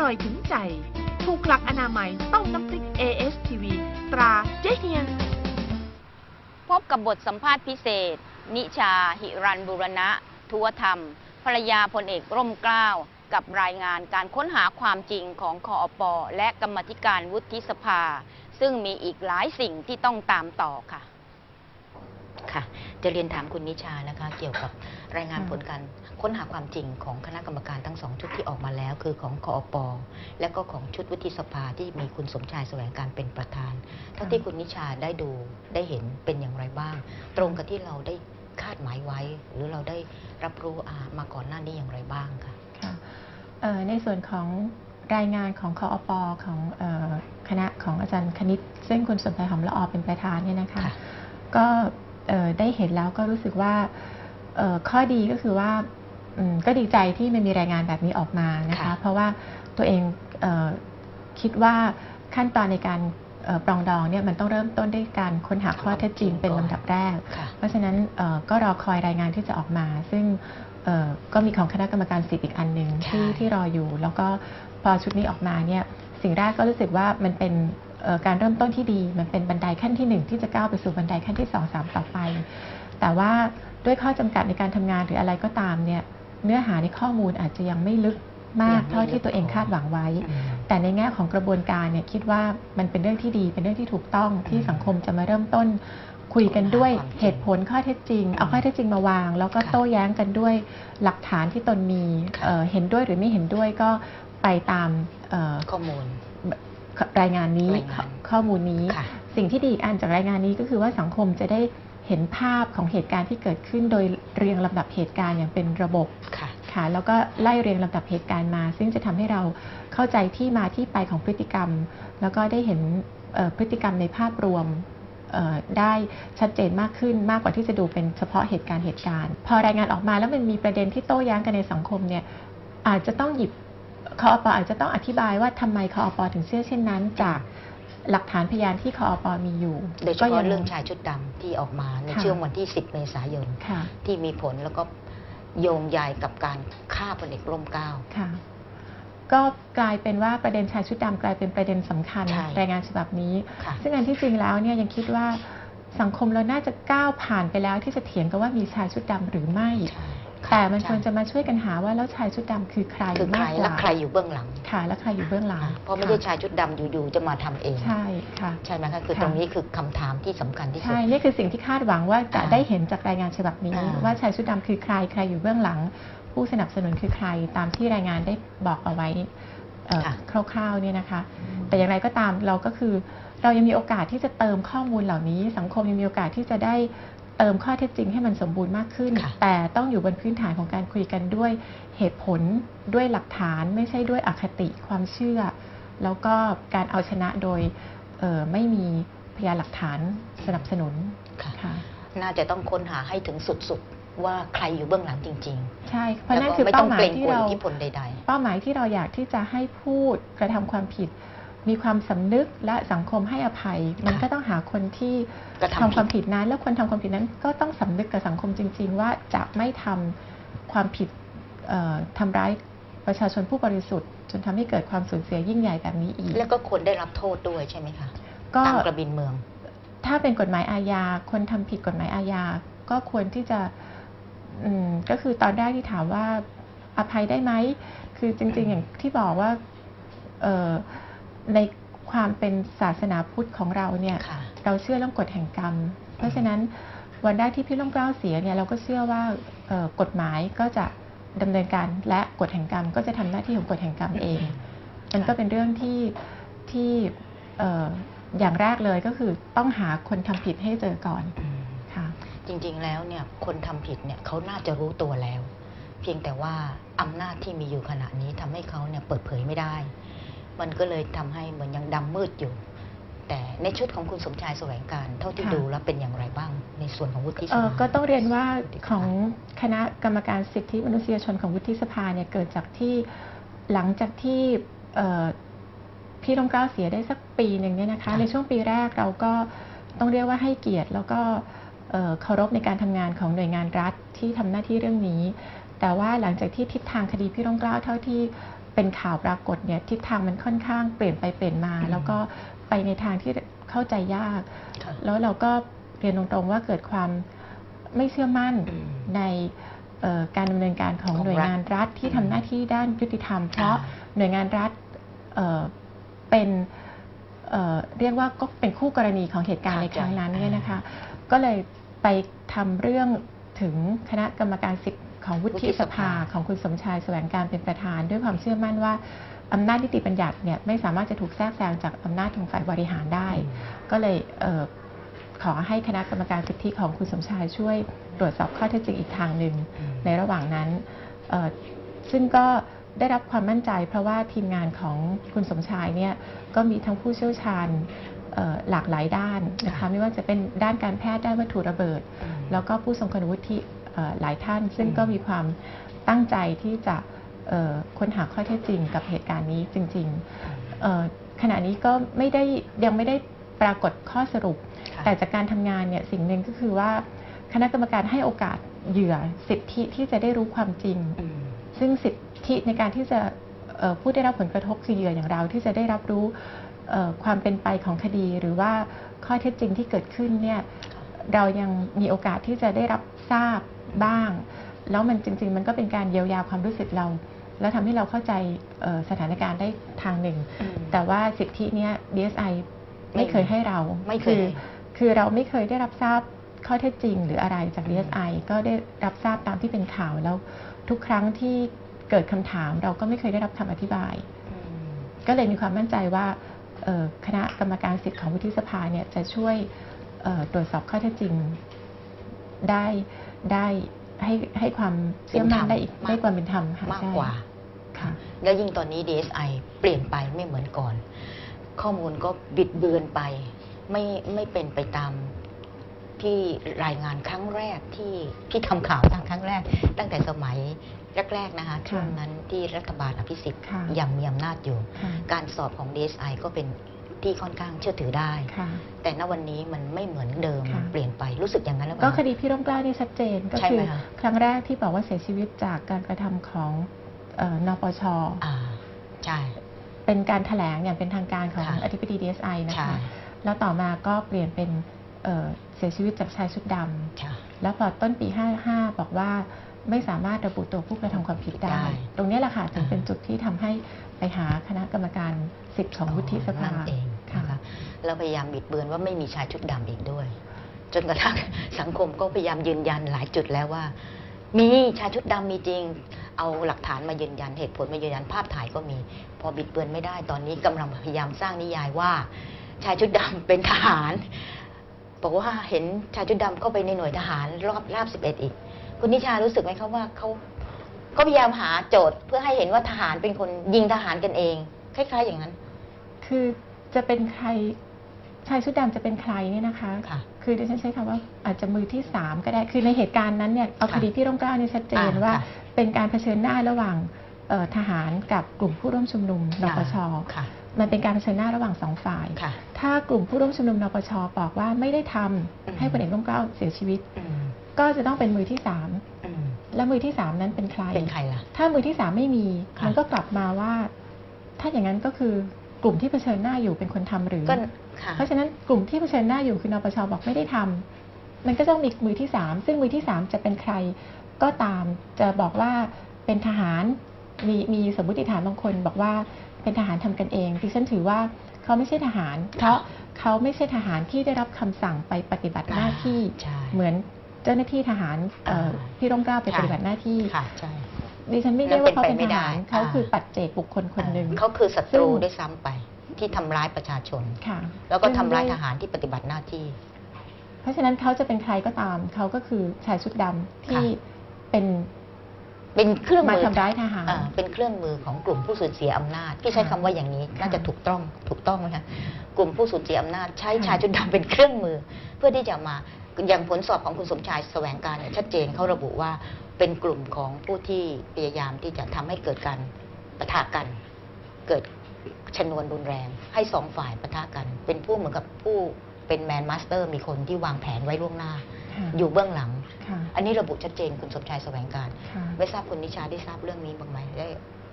ร่อยถึงใจ ถูกหลักอนามัยต้องน้ำพริก ASTV ตราเจ๊เฮียงพบกับบทสัมภาษณ์พิเศษ นิชา หิรันบุรณะทุวธรรม ภรรยาพลเอกร่มเกล้า กับรายงานการค้นหาความจริงของคออปและกรรมธิการวุฒิสภา ซึ่งมีอีกหลายสิ่งที่ต้องตามต่อค่ะ ค่ะ จะเรียนถามคุณนิชานะคะ เกี่ยวกับรายงานค่ะผลการค้นหาความจริงของคณะกรรมการทั้งสองชุดที่ออกมาแล้ว คือของคออปและก็ของชุดวุฒิสภาที่มีคุณสมชายแสวงการเป็นประธานเท่าที่คุณนิชาได้ดูได้เห็นเป็นอย่างไรบ้าง ตรงกับที่เราได้คาดหมายไว้ หรือเราได้รับรู้อ่ามาก่อนหน้านี้อย่างไรบ้างค่ะค่ะเอ่อในส่วนของรายงานของคออปของเออคณะของอาจารย์คณิต ซึ่งคุณสมชายหอมละออเป็นประธานเนี่ยนะคะค่ะก็เอ่อ ได้เห็นแล้วก็รู้สึกว่าเอ่อข้อดีก็คือว่าอืมก็ดีใจที่มันมีรายงานแบบนี้ออกมานะคะค่ะเพราะว่าตัวเองเออคิดว่าขั้นตอนในการเอ่อปรองดองเนี่ยมันต้องเริ่มต้นด้วยการค้นหาข้อเท็จจริงเป็นลำดับแรกค่ะเพราะฉะนั้นเอ่อก็รอคอยรายงานที่จะออกมา ซึ่งเอ่อก็มีของคณะกรรมการสิทธิ์อีกอันหนึ่งใช่ที่ที่รออยู่ แล้วก็พอชุดนี้ออกมาเนี่ยสิ่งแรกก็รู้สึกว่ามันเป็นเอ่อ การเริ่มต้นที่ดีมันเป็นบันไดขั้นที่หนึ่งที่จะก้าวไปสู่บันไดขั้นที่สองสามต่อไป แต่ว่าด้วยข้อจำกัดในการทำงานหรืออะไรก็ตามเนี่ยเนื้อหาในข้อมูลอาจจะยังไม่ลึกมากยังไม่เท่าที่ลึกตัวเองพอคาดหวังไว้อืมแต่ในแง่ของกระบวนการเนี่ยคิดว่ามันเป็นเรื่องที่ดีเป็นเรื่องที่ถูกต้องที่สังคมจะมาเริ่มต้น คุยกันด้วยหาความจริงเหตุผลข้อเท็จจริง เอาข้อเท็จจริงมาวาง แล้วก็ค่ะโต้แย้งกันด้วยหลักฐานที่ตนมีค่ะเอ่อเห็นด้วยหรือไม่เห็นด้วยก็ไปตามเอ่อข้อมูล รายงานนี้รายงานข้อมูลนี้ ค่ะสิ่งที่ดีอีกอันจากรายงานนี้ก็คือว่าสังคมจะได้เห็นภาพของเหตุการณ์ที่เกิดขึ้นโดยเรียงลำดับเหตุการณ์อย่างเป็นระบบค่ะ ค่ะ แล้วก็ไล่เรียงลำดับเหตุการณ์มา ซึ่งจะทำให้เราเข้าใจที่มาที่ไปของพฤติกรรม แล้วก็ได้เห็นเอ่อพฤติกรรมในภาพรวมเอ่อได้ชัดเจนมากขึ้นมากกว่าที่จะดูเป็นเฉพาะเหตุการณ์เหตุการณ์ พอรายงานออกมาแล้วมันมีประเด็นที่โต้แย้งกันในสังคมเนี่ยอาจจะต้องหยิบ คอปอาจจะต้องอธิบายว่าทำไมคอปถึงเชื่อเช่นนั้น จากหลักฐานพยานที่คอปมีอยู่โดยเฉก็พาะงเรื่องชายชุดดำที่ออกมาในค่ะช่วงวันที่ 10 เมษายนค่ะที่มีผลแล้วก็โยงใยกับการฆ่าพลเอกร่มเกล้าค่ะก็กลายเป็นว่าประเด็นชายชุดดำกลายเป็นประเด็นสำคัญใช่รายงานฉบับนี้ค่ะซึ่งอันที่จริงแล้วเนี่ยยังคิดว่าสังคมเราน่าจะก้าวผ่านไปแล้วที่จะเถียงกันว่ามีชายชุดดำหรือไม่ ใช่แต่มันใช่ควรจะมาช่วยกันหาว่าแล้วชายชุดดำคือใครคือใครมากกและว่าใครอยู่เบื้องหลังค่ะและใครอยู่เบื้องหลังเพราะไม่ได้ค่ชายชุดดำอยู่ๆจะมาทำเอง ใช่ค่ะ ใช่ไหมคะคือค่ะ ตรงนี้คือคำถามที่สำคัญที่สุด ใช่ นี่คือสิ่งที่คาดหวังว่าจะอ่าได้เห็นจากรายงานฉบับนี้ อ่า ว่าชายชุดดำคือใคร ใครอยู่เบื้องหลัง ผู้สนับสนุนคือใคร ตามที่รายงานได้บอกเอาไว้เอ่อคร่าวๆเนี่ยนะคะ แต่อย่างไรก็ตามเราก็คือ เรายังมีโอกาสที่จะเติมข้อมูลเหล่านี้ สังคมยังมีโอกาสที่จะได้ เติมข้อเท็จจริงให้มันสมบูรณ์มากขึ้นค่ะแต่ต้องอยู่บนพื้นฐานของการคุยกันด้วยเหตุผลด้วยหลักฐานไม่ใช่ด้วยอคติความเชื่อ แล้วก็การเอาชนะโดยเอ่อไม่มีพยานหลักฐานสนับสนุนค่ะค่ะน่าจะต้องค้นหาให้ถึงสุดๆ ว่าใครอยู่เบื้องหลังจริงใช่ๆเพราะนั่นแล้วก็คือไม่ต้เป้าองหมาเกรยงที่กลัวเราอิทธิพลใดเป้าหมายที่เราอยากที่จะให้พูดกระทำความผิด มีความสำนึกและสังคมให้อภัย มันค่ะก็ต้องหาคนที่กระทำทำความผิดนั้น แล้วคนทำความผิดนั้นก็ต้องสำนึกกับสังคมจริง ๆ ว่าจะไม่ทำความผิดเอ่อทำร้ายประชาชนผู้บริสุทธิ์ จนทำให้เกิดความสูญเสียยิ่งใหญ่แบบนี้อีกๆแล้วก็ควรได้รับโทษด้วยใช่ไหมคะก็ตามกระบินเมือง ถ้าเป็นกฎหมายอาญาคนทำผิดกฎหมายอาญาก็ควรที่จะอืมก็คือตอนแรกที่ถามว่าอภัยได้ไหมคือจริง ๆ อย่างที่บอกว่าเอ่อ ในความเป็นศาสนาพุทธของเราเนี่ยค่ะเราเชื่อเรื่องกฎแห่งกรรม เพราะฉะนั้นวันแรกที่พี่ล่มเกล้าเสียเนี่ยเราก็เชื่อว่าเอ่อกฎหมายก็จะดำเนินการและกฎแห่งกรรม ก็จะทำหน้าที่ของกฎแห่งกรรมเอง มันก็เป็นเรื่องที่ที่เอ่ออย่างแรกเลยก็คือต้องหาคนทำผิดให้เจอก่อนอืมค่ะจริงๆแล้วเนี่ยคนทำผิดเนี่ยเขาน่าจะรู้ตัวแล้ว เพียงแต่ว่าอำนาจที่มีอยู่ขณะนี้ทำให้เขาเนี่ยเปิดเผยไม่ได้ มันก็เลยทำให้เหมือนยังดำมืดอยู่ แต่ในชุดของคุณสมชายแสวงการ เท่าที่ค่ะดูแล้วเป็นอย่างไรบ้าง ในส่วนของวุฒิสเอ่อภาก็ต้องเรียนว่าของคณะกรรมการสิทธิมนุษยชนของวุฒิสภาเนี่ยเกิดจากที่หลังจากที่เอ่อพี่ร่มเกล้าเสียได้สักปีหนึ่งเนี่ยนะคะค่ะในช่วงปีแรกเราก็ต้องเรียกว่าให้เกียรติแล้วก็เอ่อเคารพในการทำงานของหน่วยงานรัฐที่ทำหน้าที่เรื่องนี้ แต่ว่าหลังจากที่ทิศทางคดีพี่ร่มเกล้าเท่าที่ เป็นข่าวปรากฏเนี่ยทิศทางมันค่อนข้างเปลี่ยนไปเปลี่ยนมาอืมแล้วก็ไปในทางที่เข้าใจยากค่ะแล้วเราก็เรียนตรงๆว่าเกิดความไม่เชื่อมั่นอืมในเอ่อการดำเนินการของของหน่วยรัฐงานรัฐที่อืมทำหน้าที่ด้านยุติธรรม เพราะอ่าหน่วยงานรัฐเอ่อเป็นเอ่อเรียกว่าก็เป็นคู่กรณีของเหตุการณ์ในครั้งนั้นเนี่ยนะคะ ก็เลยไปทำเรื่องถึงคณะกรรมการสิทธิ์ ของวุวุฒิฒิสสภาภาของคุณสมชายแสวงการเป็นประธาน ด้วยความเชื่อมั่นว่าอำนาจนิติบัญญัติเนี่ยไม่สามารถจะถูกแทรกแซงจากอำนาจของฝ่ายบริหารได้ ก็เลยเออขอให้คณะกรรมการสิทธิของคุณสมชายช่วยตรวจสอบข้อเท็จจริงอีกทางหนึ่งอืมในระหว่างนั้นเอ่อซึ่งก็ได้รับความมั่นใจเพราะว่าทีมงานของคุณสมชายเนี่ยก็มีทั้งผู้เชี่ยวชาญเอ่อหลากหลายด้านนะคะค่ะไม่ว่าจะเป็นด้านการแพทย์ด้านวัตถุระเบิดอืมแล้วก็ผู้ทรงคุณวุฒิเอ่อ หลายท่าน ซึ่งอืมก็มีความตั้งใจที่จะเอ่อค้นหาข้อเท็จจริงกับเหตุการณ์นี้จริงๆเอ่อขณะนี้ก็ไม่ได้ยังไม่ได้ปรากฏข้อสรุปค่ะแต่จากการทำงานเนี่ยสิ่งหนึ่งก็คือว่าคณะกรรมการให้โอกาสเหยื่อสิทธิที่จะได้รู้ความจริงอืมซึ่งสิทธิในการที่จะเอ่อผู้ได้รับผลกระทบคือเหยื่ออย่างเราที่จะได้รับรู้เอ่อความเป็นไปของคดีหรือว่าข้อเท็จจริงที่เกิดขึ้นเนี่ยเรายังมีโอกาสที่จะได้รับทราบ บ้าง แล้วมันจริง ๆ มันก็เป็นการเยียวยาความรู้สึกเรา แล้วทำให้เราเข้าใจเอ่อสถานการณ์ได้ทางหนึ่งอืมแต่ว่าสิทธิเนี้ย DSI ไม่เคยให้เราไม่เคยอคือเราไม่เคยได้รับทราบข้อเท็จจริง หรืออะไรจาก DSI ก็ได้รับทราบตามที่เป็นข่าวแล้วทุกครั้งที่เกิดคำถามเราก็ไม่เคยได้รับคำอธิบายอืมก็เลยมีความมั่นใจว่าเอ่อคณะกรรมการสิทธิ์ของวุฒิสภาเนี่ยจะช่วยเอ่อตรวจสอบข้อเท็จจริงได้ ได้ให้ให้ความเชื่อมั่นได้อีกเป็นธรรมได้ความเป็นธรรมค่ะมากใช่กว่าค่ะแล้วยิ่งตอนนี้ DSI เปลี่ยนไปไม่เหมือนก่อน ข้อมูลก็บิดเบือนไป ไม่ไม่เป็นไปตามที่รายงานครั้งแรกที่ที่ทำข่าวทางครั้งแรก ตั้งแต่สมัยแรกๆนะคะช่วงนั้นที่รัฐบาลอภิสิทธิ์ค่ะยังมีอำนาจอยู่ค่ะการสอบของ DSI ก็เป็น ที่ค่อนข้างเชื่อถือได้ ค่ะ แต่ณวันนี้มันไม่เหมือนเดิมค่ะมันเปลี่ยนไปรู้สึกอย่างนั้นหรือเปก็ล่า คดีพี่ร่มเกล้านี่ชัดเจนก็ใช่คืไหมอคะ ครั้งแรกที่บอกว่าเสียชีวิตจากการกระทำของเอ่อนปช อ่าใช่ เป็นการแถลงอย่างเป็นทางการของค่ะ อธิบดี DSI นะใช่คะ แล้วต่อมาก็เปลี่ยนเป็นเอ่อเสียชีวิตจากชายชุดดใช่ำแล้วพอต้นปี 55 บอกว่า ไม่สามารถระบุตัวผู้กระทำความผิดได้ได้ ตรงนี้แหละค่ะถึงอ่าเป็นจุดที่ทำให้ไปหาคณะกรรมการสิทธิ์ของวุฒิสภานั่นเองค่ะนะคะแล้วพยายามบิดเบือนว่าไม่มีชายชุดดำอีกด้วย จนกระทั่งสังคมก็พยายามยืนยันหลายจุดแล้วว่า มีชายชุดดำมีจริง เอาหลักฐานมายืนยันเหตุผลมายืนยันภาพถ่ายก็มี พอบิดเบือนไม่ได้ตอนนี้กำลังพยายามสร้างนิยายว่า ชายชุดดำเป็นทหารบอกว่าเห็นชายชุดดำเข้าไปในหน่วยทหารรอบราบสิบเอ็ดอีก คุณนิชารู้สึกไหมครับว่าเขาเขาพยายามหาโจทย์เพื่อให้เห็นว่าทหารเป็นคนยิงทหารกันเอง คล้าย ๆ อย่างนั้น คือจะเป็นใครชายชุดดำจะเป็นใครเนี่ยนะคะค่ะคือดิฉันใช้คำว่าอาจจะมือที่สามก็ได้ คือในเหตุการณ์นั้นเนี่ยเอาค่ะคดีพี่ร่มเกล้าเนี่ยชัดเจนอ่าว่าค่ะเป็นการเผชิญหน้าระหว่างเอ่อทหารกับกลุ่มผู้ร่วมชุมนุมนปช ค่ะมันเป็นการเผชิญหน้าระหว่างสองฝ่าย ค่ะถ้ากลุ่มผู้ร่วมชุมนุมนปชบอกว่าไม่ได้ทำอืมให้พลเอกร่มเกล้าเสียชีวิต อืม ก็จะต้องเป็นมือที่สามอืมและมือที่สามนั้นเป็นใครเป็นใครล่ะ ถ้ามือที่สามไม่มีค่ะมันก็กลับมาว่า ถ้าอย่างนั้นก็คือกลุ่มที่เผชิญหน้าอยู่เป็นคนทำหรือก็ค่ะเพราะฉะนั้นกลุ่มที่เผชิญหน้าอยู่คือนปชบอกไม่ได้ทำมันก็ต้องมีมือที่สามซึ่งมือที่สามจะเป็นใครก็ตามจะบอกว่าเป็นทหารมีมีสมมติฐานบางคน บอกว่าเป็นทหารทำกันเองดิฉันถือว่าเขาไม่ใช่ทหาร เพราะเขาไม่ใช่ทหารที่ได้รับคำสั่งไปปฏิบัติหน้าที่ใช่เหมือน เจ้าหน้าที่ทหารเอ่ออ่าที่ร่มเกล้าไปค่ะปฏิบัติหน้าที่ค่ะใช่ ดิฉันไม่เรียกว่าเขานั่เป็นนเป็นทไปไม่ได้หารเขาอ่าคือปัจเจกบุคคลคนหนึ่ง เขาคือศัตรูซึ่ง ด้วยซ้ำไปที่ทำร้ายประชาชน ค่ะแล้วก็ทำร้ายซึ่งทหารที่ปฏิบัติหน้าที่ เพราะฉะนั้นเขาจะเป็นใครก็ตาม เขาก็คือชายชุดดำที่ค่ะ เป็นเป็นเครื่องมามือทำร้ายทหาร อ่าเป็นเครื่องมือของกลุ่มผู้สูญเสียอำนาจพี่ใช้คำว่าอย่างนี้ค่ะน่าจะถูกต้องถูกต้องไหมคะกลุ่มผู้สูญเสียอำนาจใช้ค่ะ ชายชุดดำเป็นเครื่องมือ เพื่อที่จะมา อย่างผลสอบของคุณสมชายแสวงการเนี่ยชัดเจนเขาระบุว่าเป็นกลุ่มของผู้ที่พยายามที่จะทำให้เกิดการปะทะกัน เกิดชนวนรุนแรง ให้สองฝ่ายปะทะกัน เป็นผู้เหมือนกับผู้เป็นแมนมาสเตอร์มีคนที่วางแผนไว้ล่วงหน้าค่ะอยู่เบื้องหลังค่ะอันนี้ระบุชัดเจนคุณสมชายแสวงการค่ะไม่ทราบคุณนิชาได้ทราบเรื่องนี้บ้างไหมได้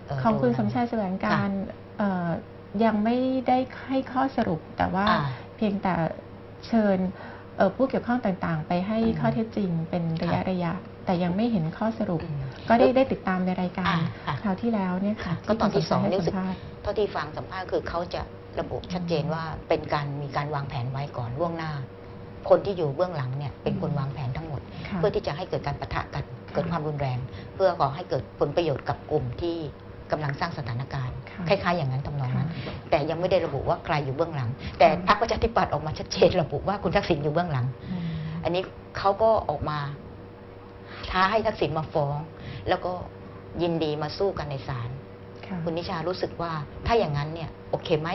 เอ่อของคุณดูสมชายแสวงการเอ่อยังไม่ได้ให้ข้อสรุปแต่ว่าอ่าเพียงแต่เชิญเอ่อ ผู้เกี่ยวข้องต่างๆ ไปให้อืมข้อเท็จจริงเป็นระยะค่ะระยะ แต่ยังไม่เห็นข้อสรุปอืมก็ได้ได้ติดตามในรายการอ่าค่ะคราวที่แล้วเนี่ยค่ะก็ตอนที่สองคุณมชายให้รู้สึกสัมภาษณ์เท่าที่ฟังสัมภาษณ์คือเขาจะระบุชัดเจนว่าเป็นการมีการวางแผนไว้ก่อนล่วงหน้า คนที่อยู่เบื้องหลังเนี่ยเป็นคนอืมวางแผนทั้งหมดค่ะเพื่อที่จะให้เกิดการปะทะกันเกิดความรุนแรง เพื่อก่อให้เกิดผลประโยชน์กับกลุ่มที่ กำลังสร้างสถานการณ์ค่ะคล้ายๆอย่างนั้นทำนองค่ะนั้น แต่ยังไม่ได้ระบุว่าใครอยู่เบื้องหลัง แต่พรรคประชาธิปัตย์ออกมาชัดเจนระบุว่าคุณทักษิณอยู่เบื้องหลังอืมอันนี้เขาก็ออกมาท้าให้ทักษิณมาฟ้อง แล้วก็ยินดีมาสู้กันในศาลค่ะคุณนิชารู้สึกว่าถ้าอย่างนั้นเนี่ยโอเคไหม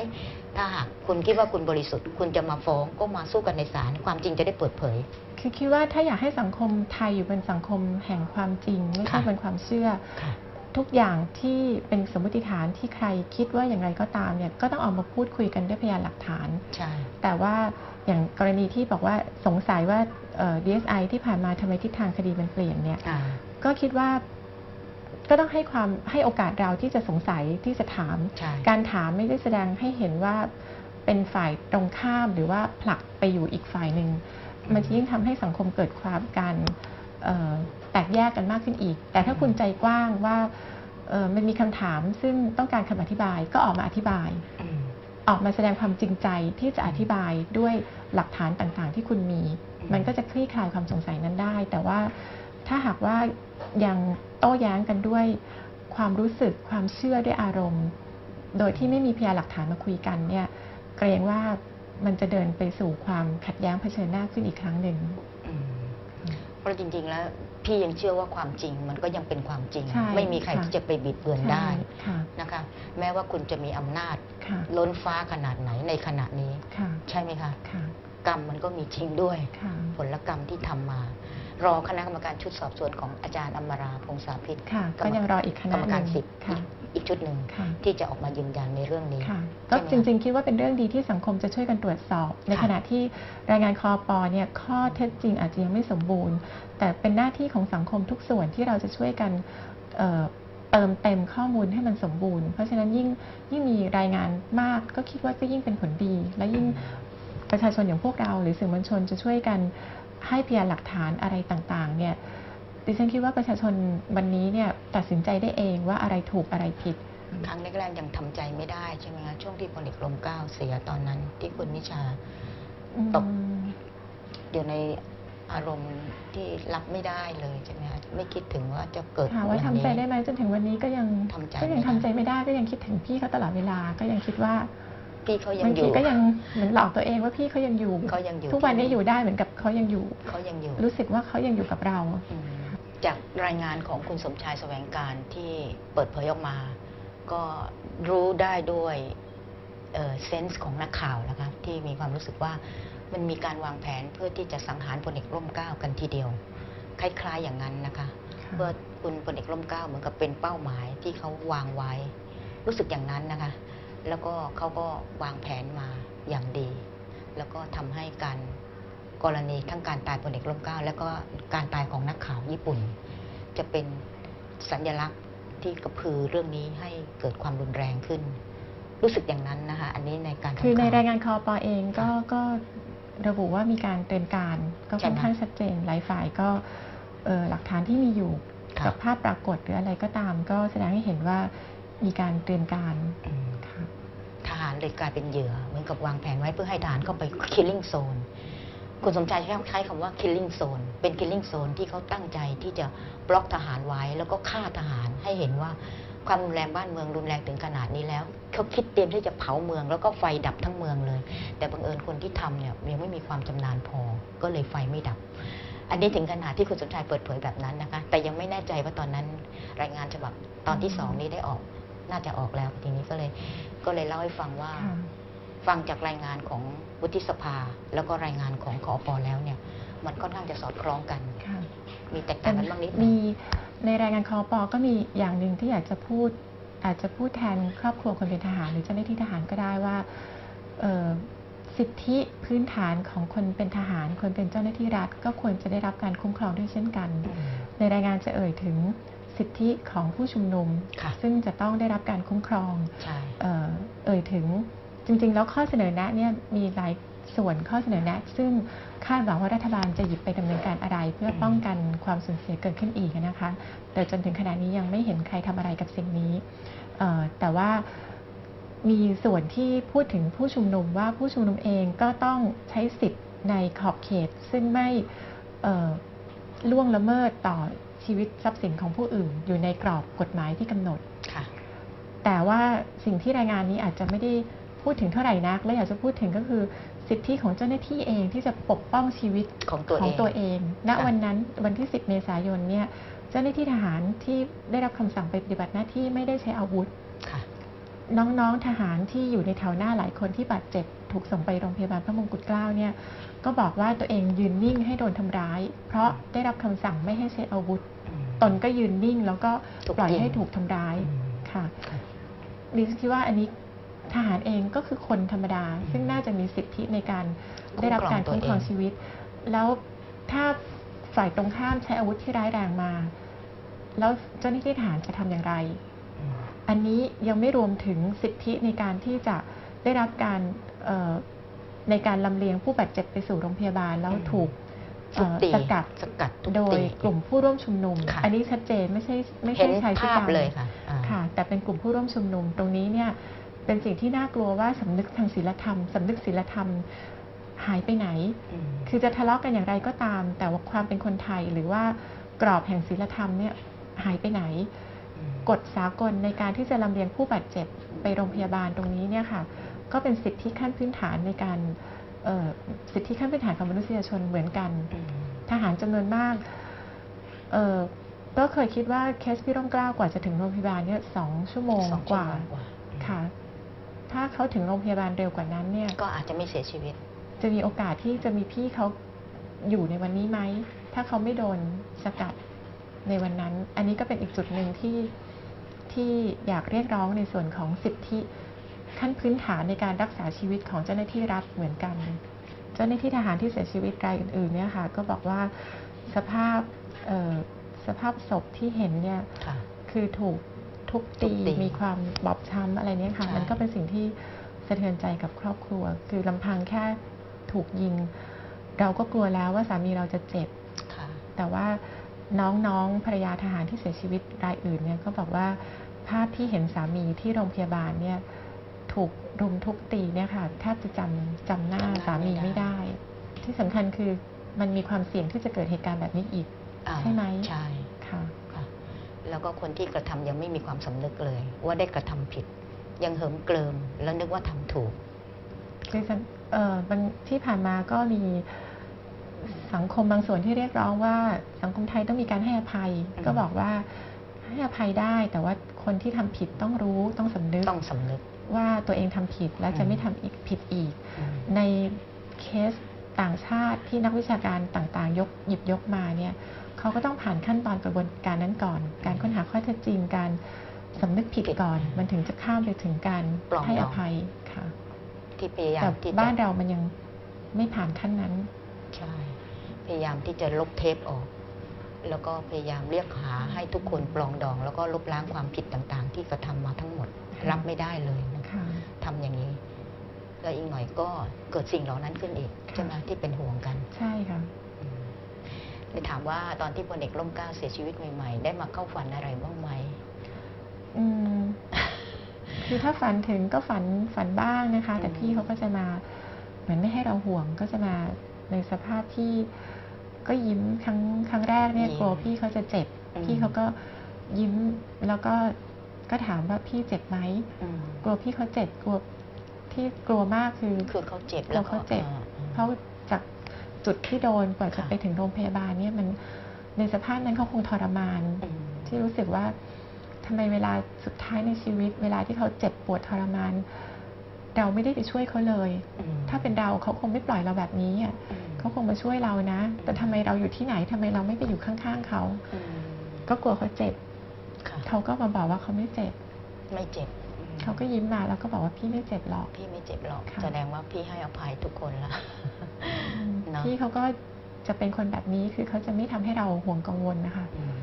ถ้าหากคุณคิดว่าคุณบริสุทธิ์ คุณจะมาฟ้องก็มาสู้กันในศาลความจริงจะได้เปิดเผย คือคิดว่าถ้าอยากให้สังคมไทยอยู่เป็นสังคมแห่งความจริง ไม่ใช่ค่ะเป็นความเชื่อค่ะ ทุกอย่างที่เป็นสมมติฐานที่ใครคิดว่าอย่างไรก็ตามเนี่ยก็ต้องออกมาพูดคุยกันด้วยพยานหลักฐาน ใช่ แต่ว่าอย่างกรณีที่บอกว่าสงสัยว่าเอ่อ DSI ที่ผ่านมาทำไมทิศทางคดีมันเปลี่ยนเนี่ยอ่า ก็คิดว่าก็ต้องให้ความให้โอกาสเราที่จะสงสัยที่จะถาม ใช่ การถามไม่ได้แสดงให้เห็นว่าเป็นฝ่ายตรงข้ามหรือว่าผลักไปอยู่อีกฝ่ายหนึ่ง มันจะยิ่งทำให้สังคมเกิดความการเอ่อ แตกแยกกันมากขึ้นอีก แต่ถ้าคุณใจกว้างว่าเอ่อมันมีคำถามซึ่งต้องการคำอธิบายก็ออกมาอธิบายอืมออกมาแสดงความจริงใจที่จะอธิบายด้วยหลักฐานต่างๆที่คุณมีอืมมันก็จะคลี่คลายความสงสัยนั้นได้ แต่ว่าถ้าหากว่ายังโต้แย้งกันด้วยความรู้สึกความเชื่อด้วยอารมณ์ โดยที่ไม่มีพยานหลักฐานมาคุยกันเนี่ย เกรงว่ามันจะเดินไปสู่ความขัดแย้งเผชิญหน้าขึ้นอีกครั้งหนึ่งอืม เพราะจริง ๆ แล้ว พี่ยังเชื่อว่าความจริง มันก็ยังเป็นความจริง ใช่ไม่มีใครค่ะ ที่จะไปบิดเบือนได้ใช่ค่ะ นะคะ แม้ว่าคุณจะมีอำนาจ ค่ะ ล้นฟ้าขนาดไหนในขณะนี้ ค่ะ ใช่ไหมคะ ค่ะ กรรมมันก็มีจริงด้วย ค่ะ ผลกรรมที่ทำมา รอคณะกรรมการชุดสอบสวนของอาจารย์อมราพงษาพิษค่ะกรก็รมยังรออีกคกรณะรมหการนึ่งสิทธิ์ค่ะอีกชุดหนึ่งค่ะที่จะออกมายืนยันในเรื่องนี้ค่ะก็ใช่ไหมจริง ๆ คิดว่าเป็นเรื่องดีที่สังคมจะช่วยกันตรวจสอบ ในค่ะขณะที่รายงานคอปอเนี่ยข้อเท็จจริงอาจจะยังไม่สมบูรณ์ แต่เป็นหน้าที่ของสังคมทุกส่วนที่เราจะช่วยกันเอ่อเติมเต็มข้อมูลให้มันสมบูรณ์ เพราะฉะนั้นยิ่งยิ่งมีรายงานมากก็คิดว่าก็ยิ่งเป็นผลดี และยิ่งประชาชนอย่างพวกเราหรือสื่อมวลชนจะช่วยกัน ให้พยานหลักฐานอะไรต่างๆ เนี่ย ดิฉันคิดว่าประชาชนวันนี้เนี่ยตัดสินใจได้เองว่าอะไรถูกอะไรผิด ครั้งแรกๆยังทำใจไม่ได้ใช่ไหมคะช่วงที่พลเอกลมเกล้าเสียตอนนั้น ที่คุณนิชาตกอืมอยู่ในอารมณ์ที่รับไม่ได้เลยใช่ไหมคะไม่คิดถึงว่าจะเกิดถามว่าอย่ทำงนี้ใจได้ไหมจนถึงวันนี้ก็ยังทำใจก็ยังไม่ได้ทำใจไม่ได้ก็ยังคิดถึงพี่เขาตลอดเวลาก็ยังคิดว่า พี่เขายังบางอทียู่ ก็ยังเหมือนหลอกตัวเองว่าพี่เขายังอยู่เขายังอยู่ทุกวันนี้อยู่ได้เหมือนกับเขายังอยู่ เขายังอยู่ รู้สึกว่าเขายังอยู่กับเรา อืมจากรายงานของคุณสมชายแสวงการที่เปิดเผยออกมา ก็รู้ได้ด้วยเซนส์ของนักข่าวนะคะที่มีความรู้สึกว่ามันมีการวางแผนเพื่อที่จะสังหารพลเอกร่มเกล้ากันทีเดียว คล้ายๆอย่างนั้นนะคะ เพื่อคุณพลเอกร่มเกล้าเหมือนกับเป็นเป้าหมายที่เขาวางไว้ รู้สึกอย่างนั้นนะคะ แล้วก็เขาก็วางแผนมาอย่างดี แล้วก็ทำให้การกรณีทั้งการตายพลเอกร่มเกล้า แล้วก็การตายของนักข่าวญี่ปุ่น จะเป็นสัญลักษณ์ที่กระพือเรื่องนี้ให้เกิดความรุนแรงขึ้น รู้สึกอย่างนั้นนะคะอันนี้ในการทำคือในข่วรายงานคอปอเองก็ค่ะก็ระบุว่ามีการเตือนการก็ใช่ค่อนไหมข้างชัดเจนหลายฝ่ายก็เอ่อหลักฐานที่มีอยู่ค่ะกับภาพปรากฏหรืออะไรก็ตาม ก็แสดงให้เห็นว่า มีการเตือนการอืมค่ะทหารเลยกลายเป็นเหยื่อ เหมือนกับวางแผนไว้เพื่อให้ทหารเข้าไป killing zone คุณสมชายใช้ใช้คำว่า killing zone เป็น killing zone ที่เขาตั้งใจที่จะบล็อกทหารไว้ แล้วก็ฆ่าทหารให้เห็นว่าความรุนแรงบ้านเมืองรุนแรงถึงขนาดนี้แล้วเขาคิดเตรียมที่จะเผาเมือง แล้วก็ไฟดับทั้งเมืองเลย แต่บังเอิญคนที่ทำเนี่ยยังไม่มีความชำนาญพอ ก็เลยไฟไม่ดับ อันนี้ถึงขนาดที่คุณสมชายเปิดเผยแบบนั้นนะคะ แต่ยังไม่แน่ใจว่าตอนนั้นรายงานฉบับตอนที่สองนี้ได้ออก น่าจะออกแล้วทีนี้ก็เลย ก็เลยเล่าให้ฟังว่าค่ะฟังจากรายงานของวุฒิสภา แล้วก็รายงานของขอปอแล้วเนี่ย มันค่อนข้างจะสอดคล้องกันค่ะมีแตกต่างกันบ้างนิดหน่มีอยในรายงานคอปอก็มีอย่างหนึ่งที่อยากจะพูด อาจจะพูดแทนครอบครัวคนเป็นทหารหรือเจ้าหน้าที่ทหารก็ได้ว่าเอ่อสิทธิพื้นฐานของคนเป็นทหารคนเป็นเจ้าหน้าที่รัฐ ก็ควรจะได้รับการคุ้มครองด้วยเช่นกัน ในรายงานจะเอ่ยถึง สิทธิของผู้ชุมนุมค่ะซึ่งจะต้องได้รับการคุ้มครองใช่เอ่อเอ่ยถึงจริง ๆ แล้วข้อเสนอแนะเนี่ยมีหลายส่วนข้อเสนอแนะ ซึ่งคาดหวังว่ารัฐบาลจะหยิบไปดำเนินการอะไร เพื่อป้องกันความสูญเสียเกิดขึ้นอีกนะคะ แต่จนถึงขณะนี้ยังไม่เห็นใครทำอะไรกับสิ่งนี้เอ่อแต่ว่ามีส่วนที่พูดถึงผู้ชุมนุมว่าผู้ชุมนุมเองก็ต้องใช้สิทธิ์ในขอบเขต ซึ่งไม่เอ่อล่วงละเมิดต่อ ชีวิตทรัพย์สินของผู้อื่น อยู่ในกรอบกฎหมายที่กำหนดค่ะ แต่ว่าสิ่งที่รายงานนี้อาจจะไม่ได้พูดถึงเท่าไหร่นัก และอยากจะพูดถึงก็คือ สิทธิของเจ้าหน้าที่เองที่จะปกป้องชีวิตของตัวขอเองงตัวเองณค่ะวันนั้นวันที่ 10 เมษายนเนี่ยเจ้าหน้าที่ทหารที่ได้รับคำสั่งไปปฏิบัติหน้าที่ไม่ได้ใช้อาวุธค่ะน้องๆทหารที่อยู่ในแถวหน้าหลายคนที่บาดเจ็บ ถูกส่งไปโรงพยาบาลพระมงกุฎเกล้าเนี่ยก็บอกว่าตัวเองยืนนิ่งให้โดนทำร้าย เพราะได้รับคำสั่งไม่ให้ใช้อาวุธอืมตนก็ยืนนิ่งแล้วก็ถูกปล่อยยิงให้ถูกทำร้ายอืมค่ะค่ะดิฉันคิดว่าอันนี้ทหารเองก็คือคนธรรมดาอืมซึ่งน่าจะมีสิทธิในการคุ้มได้รับการครองตัวคุ้มครองเองชีวิต แล้วถ้าฝ่ายตรงข้ามใช้อาวุธที่ร้ายแรงมา แล้วเจ้าหน้าที่ทหารจะทำอย่างไรอืมอันนี้ยังไม่รวมถึงสิทธิในการที่จะ ได้รับการเอ่อในการลำเลียงผู้บาดเจ็บไปสู่โรงพยาบาลแล้วถูกทุบเอ่อตีสกัดสกัดทุบโดยตีกลุ่มผู้ร่วมชุมนุมค่ะอันนี้ชัดเจนไม่ใช่ไม่เห็ใช่นชายชุดภาพดำเลยค่ะอ่าค่ะ แต่เป็นกลุ่มผู้ร่วมชุมนุมตรงนี้เนี่ยเป็นสิ่งที่น่ากลัวว่าสำนึกทางศีลธรรมสำนึกศีลธรรมหายไปไหนอืมคือจะทะเลาะกันอย่างไรก็ตาม แต่ว่าความเป็นคนไทยหรือว่ากรอบแห่งศีลธรรมเนี่ยหายไปไหนอืมกฎสากลในการที่จะลำเลียงผู้บาดเจ็บไปโรงพยาบาลตรงนี้เนี่ยค่ะ ก็เป็นสิทธิขั้นพื้นฐานในการเอ่อสิทธิขั้นพื้นฐานของมนุษยชนเหมือนกันอืมทหารจำนวนมากเอ่อก็เคยคิดว่าเคสพี่ร่มเกล้ากว่าจะถึงโรงพยาบาลเนี่ยสองชั่วโมงสองกชั่วว่าโมงกว่าค่ะ ถ้าเขาถึงโรงพยาบาลเร็วกว่านั้นเนี่ย ก็อาจจะไม่เสียชีวิต จะมีโอกาสที่จะมีพี่เขาอยู่ในวันนี้ไหม ถ้าเขาไม่โดนสกัดในวันนั้น อันนี้ก็เป็นอีกจุดหนึ่งที่ที่อยากเรียกร้องในส่วนของสิทธิ ขั้นพื้นฐานในการรักษาชีวิตของเจ้าหน้าที่รัฐเหมือนกัน เจ้าหน้าที่ทหารที่เสียชีวิตรายอื่นๆเนี่ยค่ะก็บอกว่าสภาพเอ่อสภาพศพที่เห็นเนี่ยค่ะคือถูกทุบตีทุบตีมีความบอบช้ำอะไรเนี่ยค่ะใช่มันก็เป็นสิ่งที่สะเทือนใจกับครอบครัว คือลำพังแค่ถูกยิง เราก็กลัวแล้วว่าสามีเราจะเจ็บค่ะแต่ว่าน้องๆภรรยาทหารที่เสียชีวิตรายอื่นเนี่ยก็บอกว่าภาพที่เห็นสามีที่โรงพยาบาลเนี่ย ถูกรุมทุบตีเนี่ยค่ะแทบจะจำจำหน้าจำหน้าสามีไม่ไม่ได้ได้ ที่สำคัญคือมันมีความเสี่ยงที่จะเกิดเหตุการณ์แบบนี้อีกอ่าใช่ไหมใช่ค่ะค่ะแล้วก็คนที่กระทำยังไม่มีความสำนึกเลย ว่าได้กระทำผิด ยังเหิมเกลิมแล้วนึกว่าทำถูกคือสังเอ่อมันที่ผ่านมาก็มีสังคมบางส่วนที่เรียกร้องว่าสังคมไทยต้องมีการให้อภัยอืมก็บอกว่าให้อภัยได้ แต่ว่าคนที่ทำผิดต้องรู้ต้องสำนึกต้องสำนึก ว่าตัวเองทำผิดและจะอืมไม่ทำอีกผิดอีกอืมในเคสต่างชาติที่นักวิชาการต่างๆ ยกหยิบยกมาเนี่ยเขาก็ต้องผ่านขั้นตอนกระบวนการนั้นก่อน การค้นหาข้อเท็จจริงการสำนึกผิดก่อน มันถึงจะข้ามไปถึงการปลองให้ดอองภัยค่ะที่พยายาแต่มที่จะบ้านเรามันยังไม่ผ่านขั้นนั้นใช่พยายามที่จะลบเทปออก แล้วก็พยายามเรียกหาให้ทุกคนปลองดอง แล้วก็ลบล้างความผิดต่างๆ ที่กระทำมาทั้งหมดค่ะรับไม่ได้เลยนะคะค่ะทำอย่างนี้ แล้วอีกหน่อยก็เกิดสิ่งเหล่านั้นขึ้นอีกค่ะใช่ไหมที่เป็นห่วงกัน ใช่ค่ะอืมเลยถามว่าตอนที่พลเอกร่มเกล้าเสียชีวิตใหม่ๆ ได้มาเข้าฝันอะไรบ้างไหมอืมคือถ้าฝันถึงก็ฝันฝันบ้างนะคะ แต่อืมพี่เขาก็จะมา เหมือนไม่ให้เราห่วงก็จะมาในสภาพที่ ก็ยิ้มครั้งครั้งแรกเนี่ยกลัวพี่เขาจะเจ็บ พี่เขาก็ยิ้มแล้วก็ก็ถามว่าพี่เจ็บไหมอืมกลัวพี่เขาเจ็บกลัวที่กลัวมากคือ คือเขาเจ็บกลัแล้ววเขาเจ็บ อ่าอ่าเพราะจากจุดที่โดนกว่าจะค่ะ ไปถึงโรงพยาบาลเนี่ยมันในสภาพนั้นเขาคงทรมาน อืม ที่รู้สึกว่าทำไมเวลาสุดท้ายในชีวิต เวลาที่เขาเจ็บปวดทรมาน เราไม่ได้ไปช่วยเขาเลยอืมถ้าเป็นเราเขาคงไม่ปล่อยเราแบบนี้อะอืมเขาคงมาช่วยเรานะ แต่ทำไมเราอยู่ที่ไหนทำไมเราไม่ไปอยู่ข้างๆเขาอืมก็กลัวเขาเจ็บค่ะเขาก็มาบอกว่าเขาไม่เจ็บ ไม่เจ็บอืมเขาก็ยิ้มมาแล้วก็บอกว่าพี่ไม่เจ็บหรอก พี่ไม่เจ็บหรอกค่ะแสดงว่าพี่ให้อภัยทุกคนละเนอะพี่เขาก็จะเป็นคนแบบนี้คือเขาจะไม่ทำให้เราห่วงกังวลนะคะอืม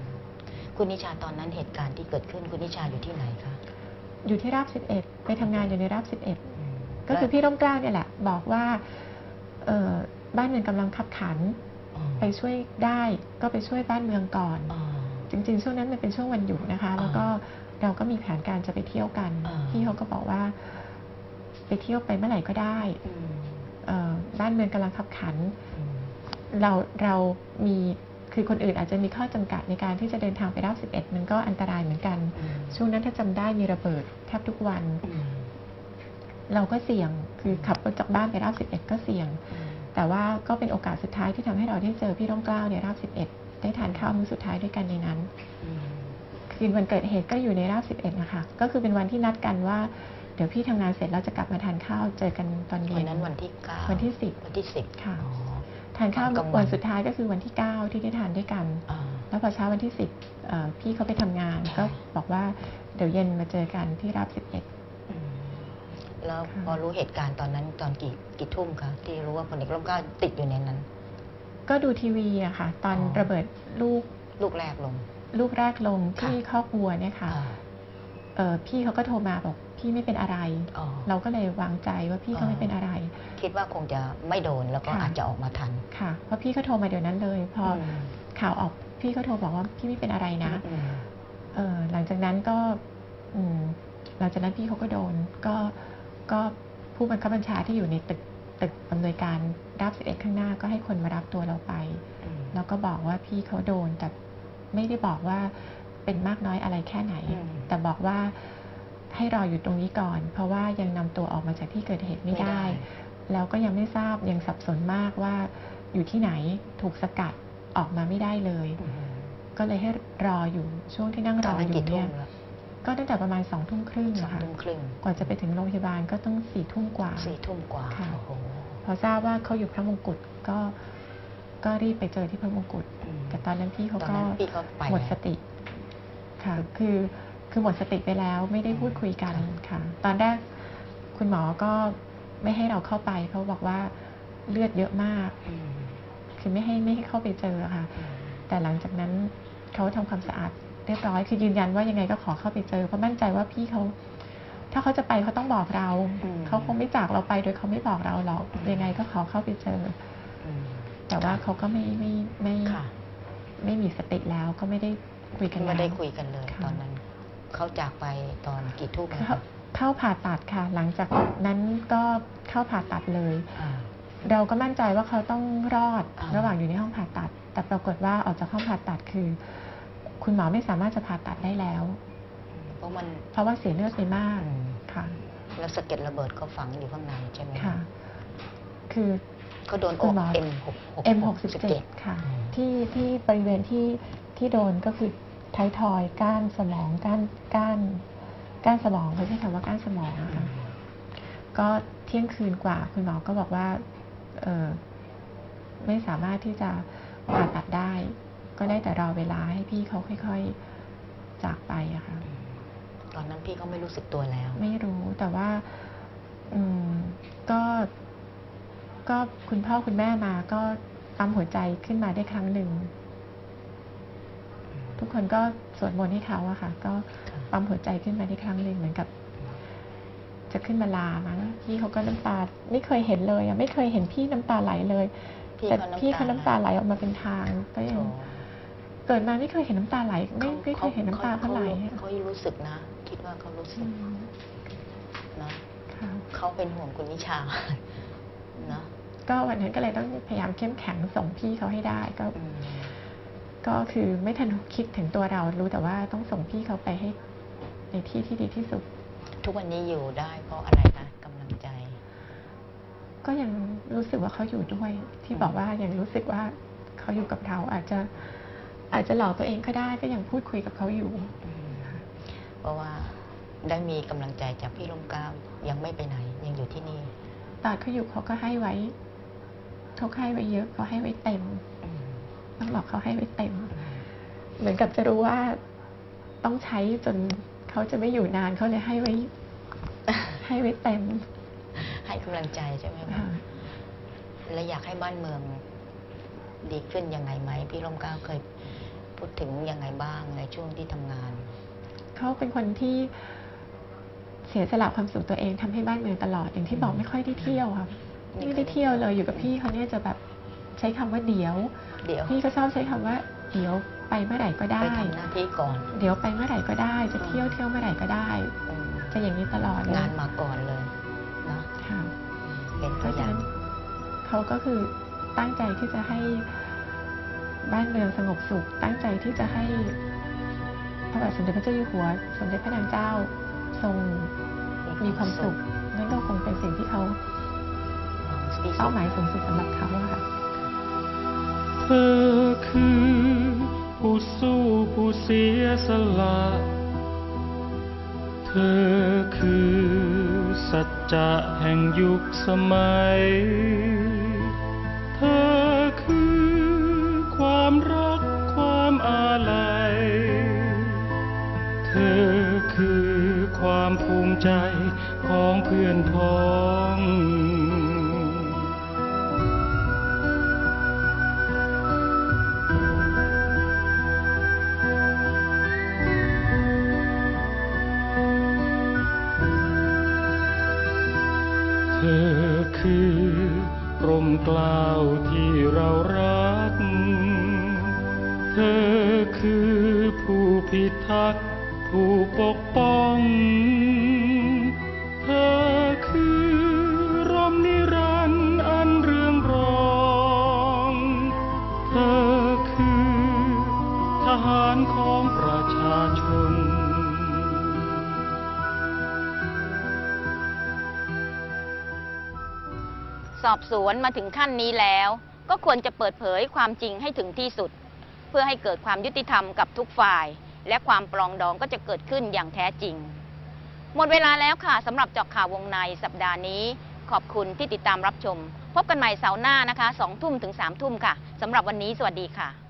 คุณนิชาตอนนั้นเหตุการณ์ที่เกิดขึ้นคุณนิชาอยู่ที่ไหนคะอยู่ที่ราบ11ไปทำงานอยู่ในราบ11 ก็คือพี่ร่มเกล้าเนี่ยแหละ บอกว่าเอ่อบ้านเมืองกำลังขับขันอ๋อไปช่วยได้ก็ไปช่วยบ้านเมืองก่อนอ๋อจริงๆ ช่วงนั้นมันเป็นช่วงวันหยุดนะคะ แล้วก็เราก็มีแผนการจะไปเที่ยวกันอ่าพี่เขาก็บอกว่า ไปเที่ยวไปเมื่อไหร่ก็ได้อืมเอ่อบ้านเมืองกำลังขับขันอืมเราเรามีคือคนอื่นอาจจะมีข้อจำกัดในการที่จะเดินทางไปราบ11 มันก็อันตรายเหมือนกันอืมช่วงนั้นถ้าจำได้มีระเบิดแทบทุกวันอืม เราก็เสี่ยงคือขับรถจากบ้านไปราบ11 ก็เสี่ยงอืมแต่ว่าก็เป็นโอกาสสุดท้ายที่ทำให้เราได้เจอพี่ร่มเกล้าในราบ11 ได้ทานข้าวมื้อสุดท้ายด้วยกันในนั้นอืมคืนวันเกิดเหตุก็อยู่ในราบ11นะคะก็คือเป็นวันที่นัดกันว่าเดี๋ยวพี่ทำงานเสร็จเราจะกลับมาทานข้าวเจอกันตอนเย็วันนนั้นวันที่เก้าวันที่สิบวันที่สิบค่ะอ๋อทานข้าวตอนกลางวันวันสุดท้ายก็คือวันที่ 9 ที่ได้ทานด้วยกันอ่าแล้วพอเช้าวันที่ 10เอ่อพี่เขาไปทำงานใช่ก็บอกว่าเดี๋ยวเย็นมาเจอกันที่ราบอืม แล้วค่ะพอรู้เหตุการณ์ตอนนั้นตอนกี่กี่ทุ่มคะที่รู้ว่าพลเอกร่มเกล้าติดอยู่ในนั้น11ก็ดูทีวีอะค่ะ ตอนอ๋อ ระเบิดลูกลูกแรกลง ลูกแรกลงค่ะ ที่คอกวัวเนี่ยค่ะอ่าเอ่อพี่เขาก็โทรมาบอกพี่ไม่เป็นอะไร อ๋อ เราก็เลยวางใจว่าพี่เขาไม่เป็นอะไร คิดว่าคงจะไม่โดนแล้วก็ค่ะ อาจจะออกมาทันค่ะเพราะพี่ก็โทรมาเดี๋ยวนั้นเลย พออมข่าวออกพี่ก็โทรบอกว่าพี่ไม่เป็นอะไรนะอืมเออหลังจากนั้นก็อืมหลังจากนั้นพี่เขาก็โดนก็ ก็ผู้บังคับบัญชาที่อยู่ในตึกตึกอำนวยการรับสิบเอ็ดข้างหน้าก็ให้คนมารับตัวเราไปอืมแล้วก็บอกว่าพี่เขาโดนแต่ไม่ได้บอกว่าเป็นมากน้อยอะไรแค่ไหนอืมแต่บอกว่าให้รออยู่ตรงนี้ก่อน เพราะว่ายังนำตัวออกมาจากที่เกิดเหตุไม่ได้ แล้วก็ยังไม่ทราบยังสับสนมากว่าอยู่ที่ไหนถูกสกัดออกมาไม่ได้เลยอืมก็เลยให้รออยู่ช่วงที่นั่งตรอนอนั้นอยู่กี่ทุ่เนี่มยแล้ว ก็ตั้งแต่ประมาณสองทุ่มครึ่งสองอะค่ะทุ่มครึ่งกว่าจะไปถึงโรงพยาบาลก็ต้องสี่ทุ่มกว่า สี่ทุ่มกว่าค่ะ โอ้โห พอทราบว่าเขาอยู่พระมงกุฎก็ ก็รีบไปเจอที่พระมงกุฎอืมแต่ตอนนั้นพี่เขาตอนก็นั้นพี่ก็ไปหมดสแล้วติ ค่ะ คือคือหมดสติไปแล้วไม่ได้พูดคุยกันค่ะ ตอนแรกคุณหมอก็ไม่ให้เราเข้าไป เพราะบอกว่าเลือดเยอะมาก อืมคือไม่ให้ไม่ให้เข้าไปเจอค่ะ อืมแต่หลังจากนั้นเขาทำความสะอาด เรียบร้อย คือยืนยันว่ายังไงก็ขอเข้าไปเจอเพราะมั่นใจว่าพี่เขาถ้าเขาจะไปเขาต้องบอกเราอืมเขาคงไม่จากเราไปโดยเขาไม่บอกเราหรอกอืมยังไงก็ขอเข้าไปเจออืมแต่ว่าเขาก็ไม่ไม่ไม่ค่ะไม่มีสติแล้วก็ไม่ได้คุยกันไม่ได้แล้วคุยกันเลยค่ะตอนนั้น เขาจากไปตอนกี่ทุ่มนะเข้าคะเข้าผ่าตัดค่ะ หลังจากนั้นก็เข้าผ่าตัดเลยอ่าเราก็มั่นใจว่าเขาต้องรอดอ่าระหว่างอยู่ในห้องผ่าตัด แต่ปรากฏว่าออกจากห้องผ่าตัดคือ คุณหมอไม่สามารถจะผ่าตัดได้แล้ว เพราะมันเพราะว่าเสียเลือดไปมากอืมค่ะ แล้วสะเก็ดระเบิดก็ฝังอยู่ข้างในใช่ไหมค่ะ คือเขาโดนคุอกณหมอ M 6 M67 ค่ะอืมที่ที่บริเวณที่ที่โดนก็คือท้ายทอยก้านสมองก้านก้านก้านสมองเขาใช้คำว่าก้านสมองนะคะก็เที่ยงคืนกว่าคุณหมอก็บอกว่า เออไม่สามารถที่จะผ่าตัดได้ ก็ได้แต่รอเวลาให้พี่เขาค่อยๆจากไปอะค่ะ ตอนนั้นพี่ก็ไม่รู้สึกตัวแล้ว ไม่รู้แต่ว่า อืมก็ ก็คุณพ่อคุณแม่มาก็ปั๊มหัวใจขึ้นมาได้ครั้งหนึ่ง ทุกคนก็สวดมนต์ให้เขาอะค่ะ ก็ปั๊มหัวใจขึ้นมาได้ครั้งหนึ่งเหมือนกับ จะขึ้นมาลามั้งพี่เขาก็น้ำตาไม่เคยเห็นเลยอะไม่เคยเห็นพี่น้ำตาไหลเลย พี่แต่เขาน้ำตา พี่เขาน้ำตาไหลออกมาเป็นทางก็ยัง โถ เกิดมาไม่เคยเห็นน้ำตาไหลไม่ไม่เคยเห็นน้ำตาเขาไหลอะเขารู้สึกนะ คิดว่าเขารู้สึอืกมนะค่ะเขาเป็นห่วงคุณนิชานะก็วันนั้นก็เลยต้องพยายามเข้มแข็งส่งพี่เขาให้ได้ก็อืมก็คือไม่ทันคิดถึงตัวเรารู้แต่ว่าต้องส่งพี่เขาไปให้ ในที่ที่ดีที่สุด ทุกวันนี้อยู่ได้ เพราะอะไรคะกำลังใจ ก็ยังรู้สึกว่าเขาอยู่ด้วย ที่บอกว่ายังรู้สึกว่าเขาอยู่กับเราอาจจะ อาจจะหลอกตัวเองก็ได้ก็ยังพูดคุยกับเขาอยู่เพราะว่าได้มีกำลังใจจากพี่ร่มเกล้ายังไม่ไปไหน ยังอยู่ที่นี่ตอนเขาอยู่เขาก็ให้ไว้เขาให้ไว้เยอะเขาให้ไว้เต็มอืมต้องบอกเขาให้ไว้เต็ม เหมือนกับจะรู้ว่าต้องใช้จนเขาจะไม่อยู่นานเขาเลยให้ไว้ ให้ไว้เต็ม ให้กำลังใจใช่ไหมคะค่ะและอยากให้บ้านเมือง ดีขึ้นยังไงไหม พี่ร่มเกล้าเคย พูดถึงยังไงบ้างในช่วงที่ทำงาน เขาเป็นคนที่เสียสละความสุขตัวเองทำให้บ้านเมืองตลอดอย่างที่บอกไม่ค่อยได้เที่ยวครับไม่ไม่ค่อยได้เที่ยวเลยอยู่กับพี่เขาเนี่ยจะแบบใช้คำว่าเดี๋ยว เดี๋ยวพี่ก็ชอบใช้คำว่า เดี๋ยวไปเมื่อไหร่ก็ได้ไปทำหน้าที่ก่อน เดี๋ยวไปเมื่อไหร่ก็ได้ จะเที่ยวเที่ยวเมื่อไหร่ก็ได้อืมจะอย่างนี้ตลอดเลยงานมาก่อนเลยเนาะค่ะเป็นเพตัวราะอฉะย่างนั้นเขาก็คือตั้งใจที่จะให้ บ้านเมืองสงบสุข ตั้งใจที่จะให้พระบาทสมเด็จพระเจ้าอยู่หัว สมเด็จพระนางเจ้าทรงมีความสุข นั่นก็คงเป็นสิ่งที่เขาเป้าหมายสูงสุดสำหรับเขาค่ะเธอคือผู้สู้ผู้เสียสละ เธอคือสัจจะแห่งยุคสมัย เธอ ใจของเพื่อนพ้องเธอคือกรมกล้าวที่เรารัก เธอคือผู้พิทักษ์ผู้ปกป้อง สอบสวนมาถึงขั้นนี้แล้ว ก็ควรจะเปิดเผยความจริงให้ถึงที่สุด เพื่อให้เกิดความยุติธรรมกับทุกฝ่าย และความปลองดองก็จะเกิดขึ้นอย่างแท้จริง หมดเวลาแล้วค่ะสำหรับเจาะข่าววงในสัปดาห์นี้ ขอบคุณที่ติดตามรับชม พบกันใหม่เสาร์หน้านะคะสองทุ่มถึงสามทุ่มค่ะสำหรับวันนี้สวัสดีค่ะ